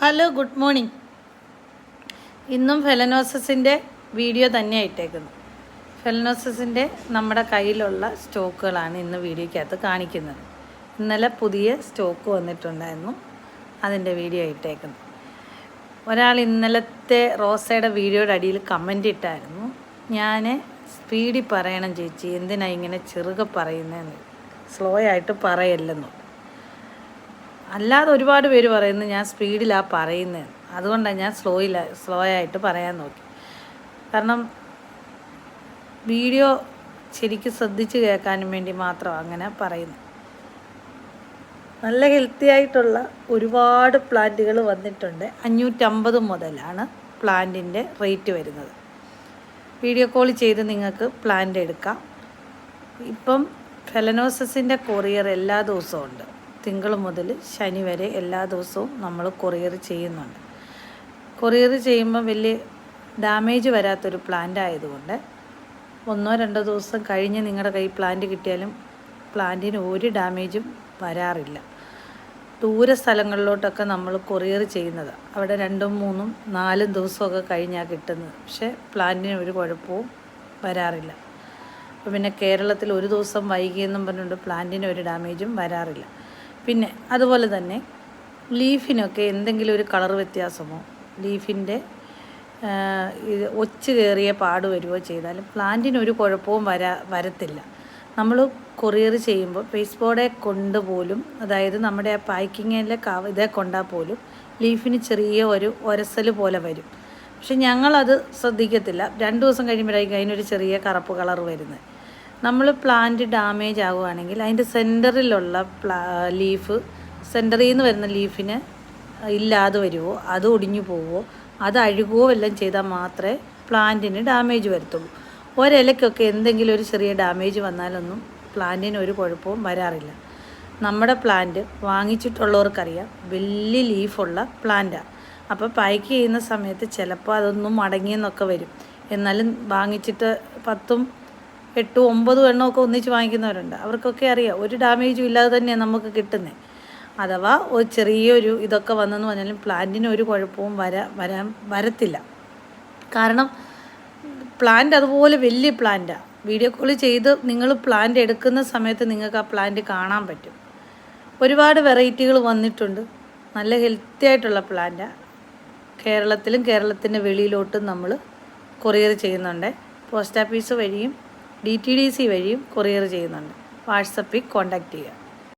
Hello good morning ഇന്നും ഫെലനോസസിന്റെ video തന്നെ ആയിട്ടേക്കുന്നു ഫെലനോസസിന്റെ നമ്മുടെ കയ്യിലുള്ള സ്റ്റോക്കുകളാണ് ഇന്ന് വീഡിയോയ്ക്കകത്ത് കാണിക്കുന്നത്. ഇന്നലെ പുതിയ സ്റ്റോക്ക് വന്നിട്ടുണ്ടായിരുന്നു. അതിന്റെ വീഡിയോ ഇട്ടേക്കുന്നു. ഒരാൾ ഇന്നലത്തെ റോസയുടെ വീഡിയോയുടെ അടിയിൽ കമന്റ് ഇട്ടായിരുന്നു. ഞാൻ സ്പീഡിൽ പറയണം ചേച്ചി എന്തിനാണ് ഇങ്ങനെ ചെറുകെ പറയുന്നതെന്ന് സ്ലോ ആയിട്ട് പറയല്ലെന്നു. അല്ലാതെ ഒരുപാട് പേര് പറയുന്നത് ഞാൻ സ്പീഡിലാണ് പറയുന്നത് അതുകൊണ്ടാണ് ഞാൻ സ്ലോയില സ്ലോ ആയിട്ട് പറയാൻ നോക്കി. കാരണം വീഡിയോ ശരിക്കും ശ്രദ്ധിച്ച് കേൾക്കാനും വേണ്ടി മാത്രം അങ്ങനെ പറയുന്നു. നല്ല ഹെൽത്തി ആയിട്ടുള്ള ഒരുപാട് പ്ലാന്റുകൾ വന്നിട്ടുണ്ട്. അഞ്ഞൂറ്റമ്പത് മുതലാണ് പ്ലാന്റിന്റെ റേറ്റ് വരുന്നത്. വീഡിയോ കോൾ ചെയ്ത് നിങ്ങൾക്ക് പ്ലാന്റ് എടുക്കാം. ഇപ്പം ഫെലനോസസിന്റെ കൊറിയർ എല്ലാ ദിവസവും ഉണ്ട്. തിങ്കൾ മുതൽ ശനി വരെ എല്ലാ ദിവസവും നമ്മൾ കൊറിയർ ചെയ്യുന്നുണ്ട്. കൊറിയർ ചെയ്യുമ്പോൾ വലിയ ഡാമേജ് വരാത്തൊരു പ്ലാന്റ് ആയതുകൊണ്ട് ഒന്നോ രണ്ടോ ദിവസം കഴിഞ്ഞ് നിങ്ങളുടെ കയ്യിൽ പ്ലാന്റ് കിട്ടിയാലും പ്ലാന്റിന് ഒരു ഡാമേജും വരാറില്ല. ദൂര സ്ഥലങ്ങളിലോട്ടൊക്കെ നമ്മൾ കൊറിയർ ചെയ്യുന്നത്. അവിടെ രണ്ടും മൂന്നും നാലും ദിവസമൊക്കെ കഴിഞ്ഞാൽ കിട്ടുന്നത്. പക്ഷേ പ്ലാന്റിന് ഒരു കുഴപ്പവും വരാറില്ല. അപ്പോൾ പിന്നെ കേരളത്തിൽ ഒരു ദിവസം വൈകിയെന്നും പറഞ്ഞുകൊണ്ട് പ്ലാന്റിന് ഒരു ഡാമേജും വരാറില്ല. പിന്നെ അതുപോലെ തന്നെ ലീഫിനൊക്കെ എന്തെങ്കിലും ഒരു കളർ വ്യത്യാസമോ? ലീഫിന്റെ ഇത് ഒച്ച് കയറിയ പാട് വരുമോ ചെയ്താലും പ്ലാന്റിന് ഒരു കുഴപ്പവും വരാ വരത്തില്ല. നമ്മൾ കൊറിയർ ചെയ്യുമ്പോൾ പേസ്റ്റ് ബോർഡെ കൊണ്ട് പോലും അതായത് നമ്മുടെ ആ പാക്കിങ്ങിലെ കവ ഇതേ കൊണ്ടാൽ പോലും ലീഫിന് ചെറിയ ഒരു ഒരസൽ പോലെ വരും. പക്ഷെ ഞങ്ങളത് ശ്രദ്ധിക്കത്തില്ല. രണ്ട് ദിവസം കഴിയുമ്പോഴായിരിക്കും അതിനൊരു ചെറിയ കറുപ്പ് കളർ വരുന്നത്. നമ്മൾ പ്ലാന്റ് ഡാമേജ് ആവുകയാണെങ്കിൽ അതിന്റെ സെന്ററിലുള്ള പ്ലാ ലീഫ് സെന്ററിൽ നിന്ന് വരുന്ന ലീഫിന് ഇല്ലാതെ വരുമോ അത് ഒടിഞ്ഞു പോവുമോ അത് അഴുകുകയോ എല്ലാം ചെയ്താൽ മാത്രമേ പ്ലാന്റിന് ഡാമേജ് വരത്തുള്ളൂ. ഒരിലയ്ക്കൊക്കെ എന്തെങ്കിലും ഒരു ചെറിയ ഡാമേജ് വന്നാലൊന്നും പ്ലാന്റിന് ഒരു കുഴപ്പവും വരാറില്ല. നമ്മുടെ പ്ലാന്റ് വാങ്ങിച്ചിട്ടുള്ളവർക്കറിയാം വലിയ ലീഫുള്ള പ്ലാന്റാണ് അപ്പോൾ പായ്ക്ക് ചെയ്യുന്ന സമയത്ത് ചിലപ്പോൾ അതൊന്നും മടങ്ങിയെന്നൊക്കെ വരും. എന്നാലും വാങ്ങിച്ചിട്ട് പത്തും എട്ടും ഒമ്പതും എണ്ണമൊക്കെ ഒന്നിച്ച് വാങ്ങിക്കുന്നവരുണ്ട്. അവർക്കൊക്കെ അറിയാം ഒരു ഡാമേജും ഇല്ലാതെ തന്നെയാണ് നമുക്ക് കിട്ടുന്നത് അഥവാ ഒരു ചെറിയൊരു ഇതൊക്കെ വന്നെന്ന് പറഞ്ഞാലും പ്ലാന്റിന് ഒരു കുഴപ്പവും വര വരാൻ വരത്തില്ല. കാരണം പ്ലാന്റ് അതുപോലെ വലിയ പ്ലാന്റാണ് വീഡിയോ കോൾ ചെയ്ത് നിങ്ങൾ പ്ലാന്റ് എടുക്കുന്ന സമയത്ത് നിങ്ങൾക്ക് ആ പ്ലാന്റ് കാണാൻ പറ്റും. ഒരുപാട് വെറൈറ്റികൾ വന്നിട്ടുണ്ട്. നല്ല ഹെൽത്തി ആയിട്ടുള്ള പ്ലാന്റാണ് കേരളത്തിലും കേരളത്തിന്റെ വെളിയിലോട്ടും നമ്മൾ കൊറിയർ ചെയ്യുന്നുണ്ട്. പോസ്റ്റ് ഓഫീസ് വഴിയും ഡി ടി ഡി സി വഴിയും കൊറിയർ ചെയ്യുന്നുണ്ട്. വാട്സപ്പിൽ കോൺടാക്റ്റ് ചെയ്യുക.